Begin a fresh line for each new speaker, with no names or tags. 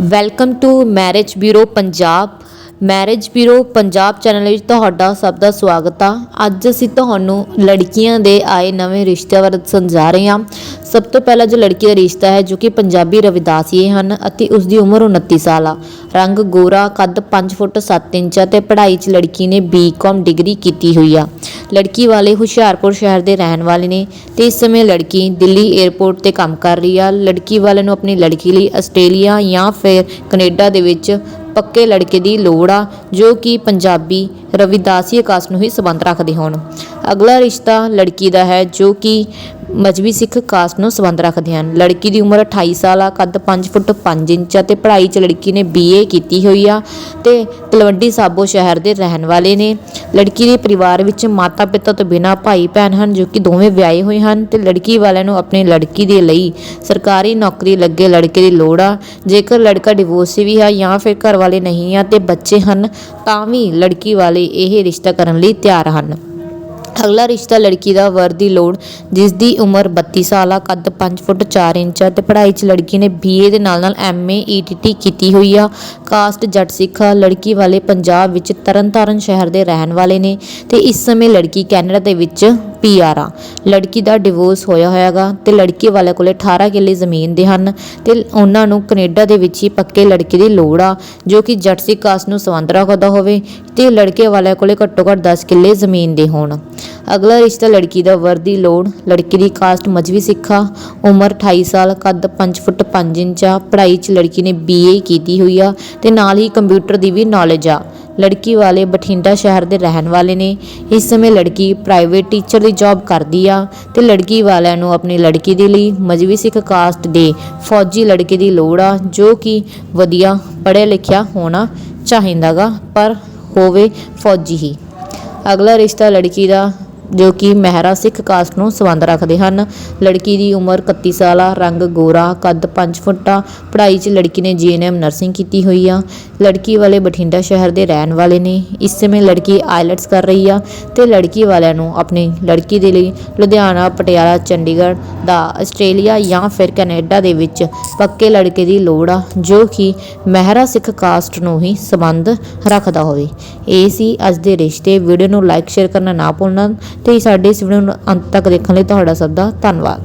Welcome to marriage bureau Punjab marriage bureau Punjab channel ਵਿੱਚ ਤੁਹਾਡਾ ਸਭ ਦਾ ਸਵਾਗਤ ਆ। ਅੱਜ ਅਸੀਂ ਤੁਹਾਨੂੰ ਲੜਕੀਆਂ ਦੇ ਆਏ ਨਵੇਂ ਰਿਸ਼ਤਿਆਂ ਬਾਰੇ ਸਮਝਾ ਰਹੇ ਹਾਂ। ਸਭ ਤੋਂ ਪਹਿਲਾਂ ਜੋ ਲੜਕੀ ਦਾ ਰਿਸ਼ਤਾ ਹੈ, ਜੋ ਕਿ ਪੰਜਾਬੀ ਰਵਿਦਾਸੀਏ ਹਨ ਅਤੇ ਉਸ ਦੀ ਉਮਰ 29 ਸਾਲ ਆ। ਰੰਗ ਗੋਰਾ, ਕੱਦ 5 ਫੁੱਟ 7 ਇੰਚ ਆ ਤੇ ਪੜ੍ਹਾਈ 'ਚ ਲੜਕੀ ਨੇ ਬੀਕਾਮ ਡਿਗਰੀ ਕੀਤੀ ਹੋਈ ਆ। ਲੜਕੀ ਵਾਲੇ ਹੁਸ਼ਿਆਰਪੁਰ ਸ਼ਹਿਰ ਦੇ ਰਹਿਣ ਵਾਲੇ ਨੇ ਤੇ ਇਸ ਸਮੇਂ ਲੜਕੀ ਦਿੱਲੀ 에ਅਰਪੋਰਟ ਤੇ ਕੰਮ ਕਰ ਰਹੀ ਆ। ਲੜਕੀ ਵਾਲੇ ਨੂੰ ਆਪਣੀ ਲੜਕੀ ਲਈ ਆਸਟ੍ਰੇਲੀਆ ਜਾਂ ਫਿਰ ਕੈਨੇਡਾ ਦੇ ਵਿੱਚ ਪੱਕੇ ਲੜਕੇ ਦੀ ਲੋੜ ਆ, ਜੋ ਕਿ ਪੰਜਾਬੀ ਰਵਿਦਾਸੀ ਆਕਾਸ਼ ਨੂੰ ਹੀ ਸੰਬੰਧ ਰੱਖਦੇ ਹੋਣ। ਅਗਲਾ ਰਿਸ਼ਤਾ ਲੜਕੀ ਦਾ ਹੈ, ਜੋ ਕਿ ਮਜਬੀ ਸਿੱਖ ਕਾਸਟ ਨੂੰ ਸੰਬੰਧ ਰੱਖਦੇ ਹਨ। ਲੜਕੀ ਦੀ ਉਮਰ 28 ਸਾਲ ਆ, ਕੱਦ 5 ਫੁੱਟ 5 ਇੰਚ ਆ ਤੇ ਪੜ੍ਹਾਈ 'ਚ ਲੜਕੀ ਨੇ ਬੀਏ ਕੀਤੀ ਹੋਈ ਆ ਤੇ ਤਲਵੰਡੀ ਸਾਬੋ ਸ਼ਹਿਰ ਦੇ ਰਹਿਣ ਵਾਲੇ ਨੇ। ਲੜਕੀ ਦੇ ਪਰਿਵਾਰ ਵਿੱਚ ਮਾਤਾ ਪਿਤਾ ਤੋਂ ਬਿਨਾਂ ਭਾਈ ਭੈਣ ਹਨ ਜੋ ਕਿ ਦੋਵੇਂ ਵਿਆਹੇ ਹੋਏ ਹਨ ਤੇ ਲੜਕੀ ਵਾਲਿਆਂ ਨੂੰ ਆਪਣੀ ਲੜਕੀ ਦੇ ਲਈ ਸਰਕਾਰੀ ਨੌਕਰੀ ਲੱਗੇ ਲੜਕੇ ਦੀ ਲੋੜ ਆ। ਜੇਕਰ ਲੜਕਾ ਡਿਵੋਰਸੀ ਵੀ ਹੈ ਜਾਂ ਫਿਰ ਘਰ ਵਾਲੇ ਨਹੀਂ ਆ ਤੇ ਬੱਚੇ ਹਨ ਤਾਂ ਵੀ ਲੜਕੀ ਵਾਲੇ ਇਹ ਰਿਸ਼ਤਾ ਕਰਨ ਲਈ ਤਿਆਰ ਹਨ। ਅਗਲਾ ਰਿਸ਼ਤਾ ਲੜਕੀ ਦਾ ਵਰ ਦੀ ਲੋੜ, ਜਿਸ ਦੀ ਉਮਰ 32 ਸਾਲ ਆ, ਕੱਦ 5 ਫੁੱਟ 4 ਇੰਚ ਆ ਤੇ ਪੜ੍ਹਾਈ 'ਚ ਲੜਕੀ ਨੇ ਬੀਏ ਦੇ ਨਾਲ ਨਾਲ ਐਮਏ ਈਟੀਟੀ ਕੀਤੀ ਹੋਈ ਆ। ਕਾਸਟ ਜੱਟ ਸਿੱਖ ਲੜਕੀ ਵਾਲੇ ਪੰਜਾਬ ਵਿੱਚ ਤਰਨਤਾਰਨ ਸ਼ਹਿਰ ਦੇ ਰਹਿਣ ਵਾਲੇ ਨੇ ਤੇ ਇਸ ਸਮੇਂ ਲੜਕੀ ਕੈਨੇਡਾ ਦੇ ਵਿੱਚ ਪੀਆਰ ਆ। ਲੜਕੀ ਦਾ ਡਿਵੋਰਸ ਹੋਇਆ ਹੋਇਆਗਾ ਤੇ ਲੜਕੀ ਵਾਲੇ ਕੋਲੇ 18 ਕਿੱਲੇ ਜ਼ਮੀਨ ਦੇ ਹਨ ਤੇ ਉਹਨਾਂ ਨੂੰ ਕੈਨੇਡਾ ਦੇ ਵਿੱਚ ਹੀ ਪੱਕੇ ਲੜਕੇ ਦੀ ਲੋੜ ਆ, ਜੋ ਕਿ ਜੱਟ ਸਿੱਖ ਕਾਸਟ ਨੂੰ ਸੰਬੰਧ ਰੱਖਦਾ ਹੋਵੇ ਤੇ ਲੜਕੇ ਵਾਲੇ ਕੋਲੇ ਘੱਟੋ ਘੱਟ 10 ਕਿੱਲੇ ਜ਼ਮੀਨ ਦੇ ਹੋਣ। ਅਗਲਾ ਰਿਸ਼ਤਾ ਲੜਕੀ ਦਾ ਵਰ ਦੀ ਲੋੜ, ਲੜਕੀ ਦੀ ਕਾਸਟ ਮਜਵੀ ਸਿੱਖਾ, ਉਮਰ 28 ਸਾਲ, ਕੱਦ 5 ਫੁੱਟ 5 ਇੰਚ ਆ, ਪੜ੍ਹਾਈ 'ਚ ਲੜਕੀ ਨੇ ਬੀਏ ਕੀਤੀ ਹੋਈ ਆ ਤੇ ਨਾਲ ਹੀ ਕੰਪਿਊਟਰ ਦੀ ਵੀ ਨੌਲੇਜ ਆ। ਲੜਕੀ ਵਾਲੇ ਬਠਿੰਡਾ ਸ਼ਹਿਰ ਦੇ ਰਹਿਣ ਵਾਲੇ ਨੇ। ਇਸ ਸਮੇਂ ਲੜਕੀ ਪ੍ਰਾਈਵੇਟ ਟੀਚਰ ਦੀ ਜੌਬ ਕਰਦੀ ਆ ਤੇ ਲੜਕੀ ਵਾਲਿਆਂ ਨੂੰ ਆਪਣੀ ਲੜਕੀ ਦੇ ਲਈ ਮਜ਼ਬੀ ਸਿੱਖ ਕਾਸਟ ਦੇ ਫੌਜੀ ਲੜਕੇ ਦੀ ਲੋੜ ਆ, ਜੋ ਕਿ ਵਧੀਆ ਪੜ੍ਹਿਆ ਲਿਖਿਆ ਹੋਣਾ ਚਾਹੀਦਾਗਾ ਪਰ ਹੋਵੇ ਫੌਜੀ ਹੀ। ਅਗਲਾ ਰਿਸ਼ਤਾ ਲੜਕੀ ਦਾ ਜੋ ਕਿ ਮਹਿਰਾ ਸਿੱਖ ਕਾਸਟ ਨੂੰ ਸੰਬੰਧ ਰੱਖਦੇ ਹਨ। ਲੜਕੀ ਦੀ ਉਮਰ 31 ਸਾਲ ਆ ਰੰਗ ਗੋਰਾ, ਕੱਦ 5 ਫੁੱਟ ਆ ਪੜ੍ਹਾਈ 'ਚ ਲੜਕੀ ਨੇ ਜੀਐਨਐਮ ਨਰਸਿੰਗ ਕੀਤੀ ਹੋਈ ਆ। ਲੜਕੀ ਵਾਲੇ ਬਠਿੰਡਾ ਸ਼ਹਿਰ ਦੇ ਰਹਿਣ ਵਾਲੇ ਨੇ। ਇਸ ਸਮੇਂ ਲੜਕੀ ਆਈਲੈਟਸ ਕਰ ਰਹੀ ਆ ਤੇ ਲੜਕੀ ਵਾਲਿਆਂ ਨੂੰ ਆਪਣੀ ਲੜਕੀ ਦੇ ਲਈ ਲੁਧਿਆਣਾ, ਪਟਿਆਲਾ, ਚੰਡੀਗੜ੍ਹ ਦਾ ਆਸਟ੍ਰੇਲੀਆ ਜਾਂ ਫਿਰ ਕੈਨੇਡਾ ਦੇ ਵਿੱਚ ਪੱਕੇ ਲੜਕੇ ਦੀ ਲੋੜ ਆ, ਜੋ ਕਿ ਮਹਿਰਾ ਸਿੱਖ ਕਾਸਟ ਨੂੰ ਹੀ ਸੰਬੰਧ ਰੱਖਦਾ ਹੋਵੇ। ਇਹ ਸੀ ਅੱਜ ਦੇ ਰਿਸ਼ਤੇ। ਵੀਡੀਓ ਨੂੰ ਲਾਈਕ ਸ਼ੇਅਰ ਕਰਨਾ ਨਾ ਭੁੱਲਣਾ। ਤੇ ਸਾਡੇ ਇਸ ਵੀਡੀਓ ਨੂੰ ਅੰਤ ਤੱਕ ਦੇਖਣ ਲਈ ਤੁਹਾਡਾ ਸਭ ਦਾ ਧੰਨਵਾਦ।